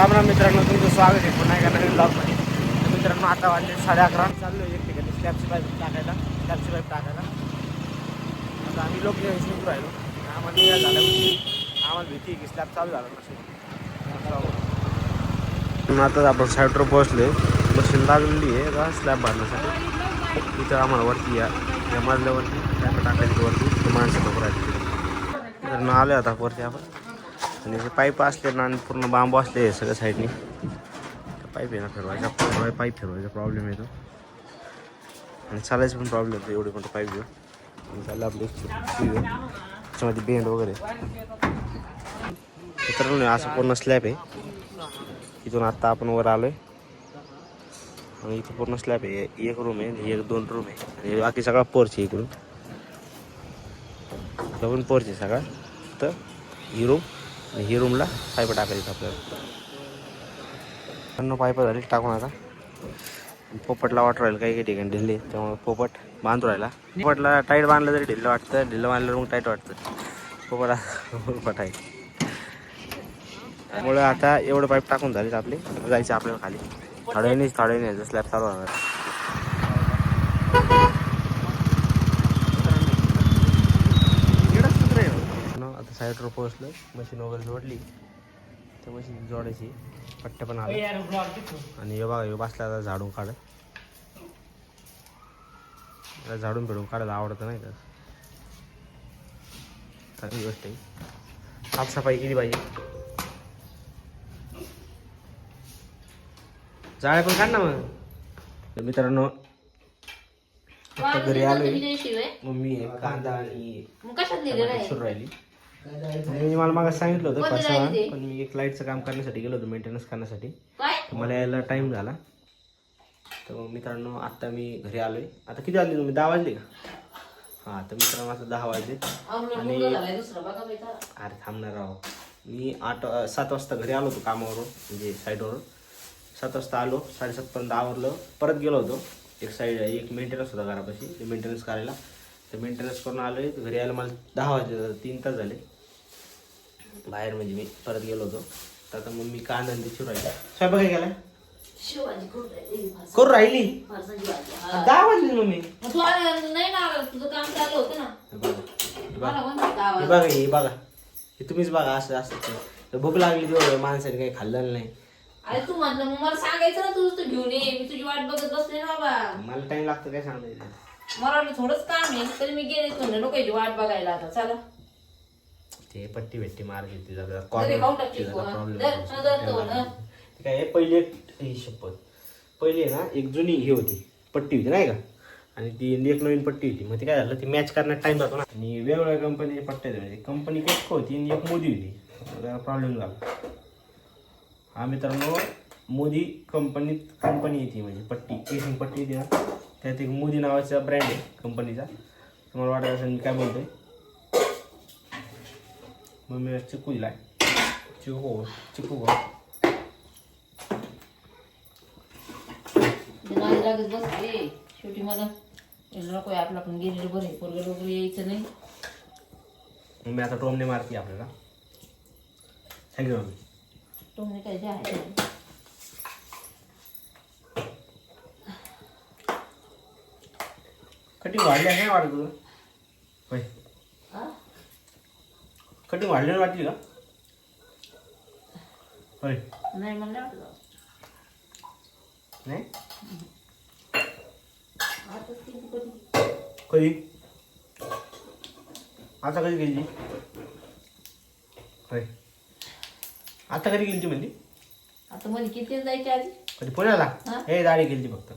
राम राम मित्रांनो तुमचं स्वागत आहे. पुन्हा एका नवीन ब्लॉगमध्ये तर मित्रांनो आता वाजले साडे अकरा. चाललो एक ठिकाणी स्लॅबची पाईप टाकायला स्लॅबची पाईप टाकायला. आता आम्ही लोक विष्णूपूर राहिलो. आम्हाला या झालं आम्हाला भीती आहे की स्लॅब चालू झाला नसेल. आता आपण साईडवर पोहोचले मशीन लागलेली आहे का? स्लॅब बांधण्यासाठी. तिथं आम्हाला वरती या. या मजल्यावरती स्लॅब टाकायची वरती. माणसं लोक राहते तर आले आता वरती आपण. आणि हे पाईप असले ना आणि पूर्ण बांबू असले सगळ्या साईडने. पाईप आहे ना फिरवायचा. फिरवाय पाईप फिरवायचा. प्रॉब्लेम येतो आणि चालायचा पण प्रॉब्लेम येतो एवढे मोठं पाईप घेऊन. आणि चाललं आपले त्याच्यामध्ये बेंड वगैरे. मित्रांनो असं पूर्ण स्लॅब आहे. इथून आत्ता आपण वर आलो आहे आणि इथं पूर्ण स्लॅब आहे. एक रूम आहे आणि एक दोन रूम आहे. आणि बाकी सगळा पोर्च आहे इकडून. इथं पण पोर्च आहे सगळा. तर ही रूम ही रूमला पाईप टाकायची आपल्याला. पाईप झाली टाकून आता. पोपटला वाट राहील काही काही ठिकाणी ढिल्ले त्यामुळे पोपट बांधू राहिला. पोपटला टाईट बांधलं तरी ढिल्लं वाटतं ढिल्लं बांधलं मग टाईट वाटतं. पोपट पोपट आहे त्यामुळे आता एवढं पाईप टाकून झालीत आपली. जायचं आपल्याला खाली. थोड्या वेळेस थोड्या वेळेस स्लॅब चालू होणार. साईडवर पोहोचलो मशीन वगैरे जोडली तर मशीन जोडायची पट्ट्या पण आले आणि हे बघा हे बसला आता झाडून काढ. याला झाडून फिडून काढायला आवडतं नाही का? चांगली गोष्ट आहे. साफसफाई केली पाहिजे. जाळे पण काढ ना मग. तर मित्रांनो आता घरी आलोय. मम्मी आहे, कांदा आणि सुरू राहिली. मी मला मागे सांगितलं होतं ते? पण मी एक लाईटचं काम करण्यासाठी गेलो होतो मेंटेनन्स करण्यासाठी. तर मला यायला टाईम झाला. तर मग मित्रांनो आत्ता मी घरी आलोय. आता किती वाजले तुम्ही? दहा वाजले का? हां तर मित्रांनो आता दहा वाजले. आणि-. अरे थांबणार राव मी आठ सात वाजता घरी आलो होतो कामावरून म्हणजे साईडवरून सात वाजता आलो साडेसातपर्यंत आवरलं. परत गेलो होतो. एक साईड एक मेंटेनन्स होता घरापाशी ते मेंटेनन्स करायला. ते मेंटेनन्स करून आलो आहे घरी यायला मला दहा वाजले तीन तास झाले. बाहेर म्हणजे मी परत गेलो होतो. तर आता मग मी कांदा आणि चिरू राहिला स्वयंपाक काय फारसा- करू राहिली. दहा वाजले मम्मी नाही ना आला. तुझं काम चालू होतं ना. बघा हे बघा. का हे तुम्हीच बघा असं असं. तर भूक लागली तेवढं माणसाने काही खाल्लं नाही. अरे तू म्हटलं मग मला सांगायचं ना तुझं तू घेऊन ये. मी तुझी वाट बघत बसले ना बाबा. मला टाइम लागतो काय सांगायचं? मला थोडंच काम आहे तरी मी गेले म्हणलं लोकांची वाट बघायला आता चला. ते पट्टी भेट्टी मारायची तिचा जरा. तरी खाऊन corner- टाकली तिचा तू, जरा problem धर, होता. धर तो. ते काय आहे, पहिले एक ही शपथ. पहिले ना एक जुनी ही होती. पट्टी होती नाही का? आणि ती एक नवीन पट्टी होती. मग ते काय झालं ती मॅच करण्यात टाइम जातो ना. आणि वेगवेगळ्या कंपनीच्या पट्ट्या होत्या म्हणजे कंपनी केक होती आणि एक मोदी होती. प्रॉब्लेम झाला. हा मित्रांनो मोदी कंपनीत कंपनी येते म्हणजे पट्टी. केसिंग पट्टी येते ना. त्यात एक मोदी नावाचा ब्रँड आहे कंपनीचा तुम्हाला वाटत असेल मी काय बोलतोय? मग मी चिकू दिलाय चिकू हो चिकू हो बसले. शेवटी मला नको आहे, आपलं आपण गेलेलं बरं आहे. पोरगं लवकर यायचं नाही. मग मी आता टोमने मारते आपल्याला. Thank you mummy. तुम्ही काय जे आहे कटिंग वाढली काय वाटत तुला होय? कटिंग वाढली नाही वाटली का? होय. नाही मला नाही वाटलं. नाही? आता कधी? कधी? आता कधी गेली? होय. आता कधी गेली ती म्हणजे आता मध्ये किती जायचे आधी? कधी पुण्याला? हा? हे दाढी गेली फक्त.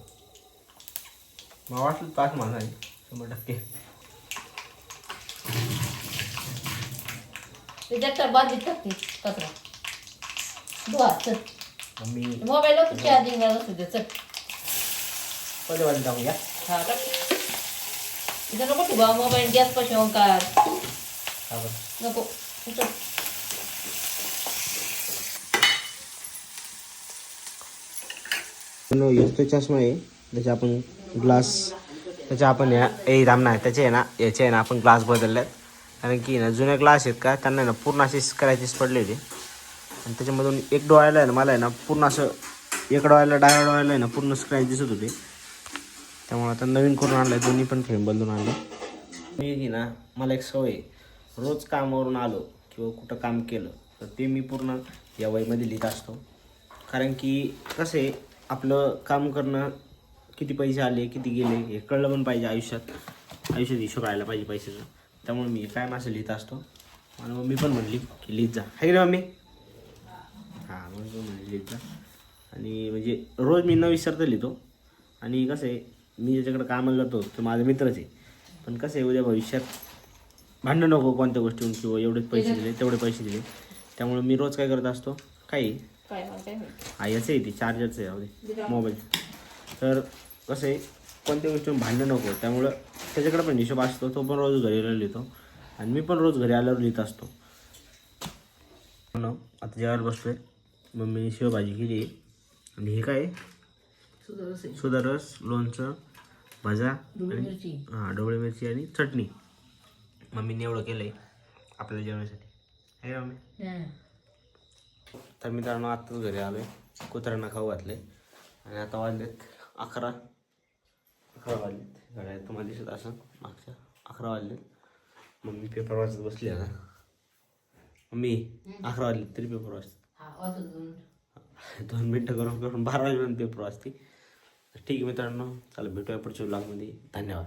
मला वाटलं पाच मला नाही शंभर टक्के ते जगता बादलीत टाकते कचरा धुवा चल मम्मी मोबाईल तू चार्जिंग असू दे चल पहिले वाजता टाकूया हा टाक तिथं नको ठेवा मोबाईल गॅस पाशी ओंकार का बरं नको चल तो चष्मा आहे त्याचे आपण ग्लास त्याच्या आपण या ए राम नाही त्याचे आहे ना याचे आहे ना आपण ग्लास बदलल्यात. कारण की ना जुने ग्लास आहेत का त्यांना ना पूर्ण अशी स्क्रॅचेस पडले होते आणि त्याच्यामधून एक डोळ्याला आहे ना मला आहे ना पूर्ण असं एक डोळ्याला डाव्या डोळ्याला आहे ना पूर्ण स्क्रॅच दिसत होते. त्यामुळे आता नवीन करून आणलं आहे दोन्ही पण फ्रेम बदलून आणलं मी की ना मला एक सवय रोज कामावरून आलो किंवा कुठं काम केलं तर ते मी पूर्ण या वयमध्ये लिहित असतो. कारण की कसं आहे आपलं काम करणं किती पैसे आले किती गेले हे कळलं पण पाहिजे आयुष्यात. आयुष्यात हिशोब राहायला पाहिजे पैशाचं. त्यामुळे मी काय असं लिहित असतो. आणि मम्मी पण म्हणली की लिहित जा. आहे नाही मम्मी. हां मग म्हणजे लिहित जा. आणि म्हणजे रोज मी न विसरता लिहितो. आणि कसं आहे मी ज्याच्याकडे कामाला जातो तो माझा मित्रच आहे. पण कसं आहे उद्या भविष्यात भांडण नको कोणत्या गोष्टीहून किंवा एवढेच पैसे दिले तेवढे पैसे दिले. त्यामुळे मी रोज काय करत असतो काही मला हा याचं आहे ते चार्जरचं आहे मोबाईल तर कसं आहे कोणत्या गोष्टीवर भांडण नको त्यामुळं त्याच्याकडे पण हिशोब असतो तो पण रोज घरी आल्यावर लिहितो. आणि मी पण रोज घरी आल्यावर लिहित असतो. आता जेवायला बसलोय. मम्मीने शेवभाजी केली आहे. आणि हे काय? आहे? सुधारस लोणचं भाजा डुबळी हां ढोबळी मिरची आणि चटणी. मम्मीने एवढं केलं आहे आपल्याला जेवण्यासाठी आहे मम्मी. तर मित्रांनो आत्ताच घरी आलो आहे कुत्र्यांना खाऊ घातले आणि आता वाजलेत अकरा. अकरा वाजलेत. घड्याळ तुम्हाला दिसत असं मागच्या अकरा वाजलेत. मम्मी पेपर वाचत बसली आता. मम्मी अकरा वाजले तरी पेपर वाचत हा. दोन मिनटं. करून करून बारा वाजेपर्यंत पेपर वाचते. ठीक आहे मित्रांनो चला भेटूया पुढच्या ब्लॉगमध्ये धन्यवाद.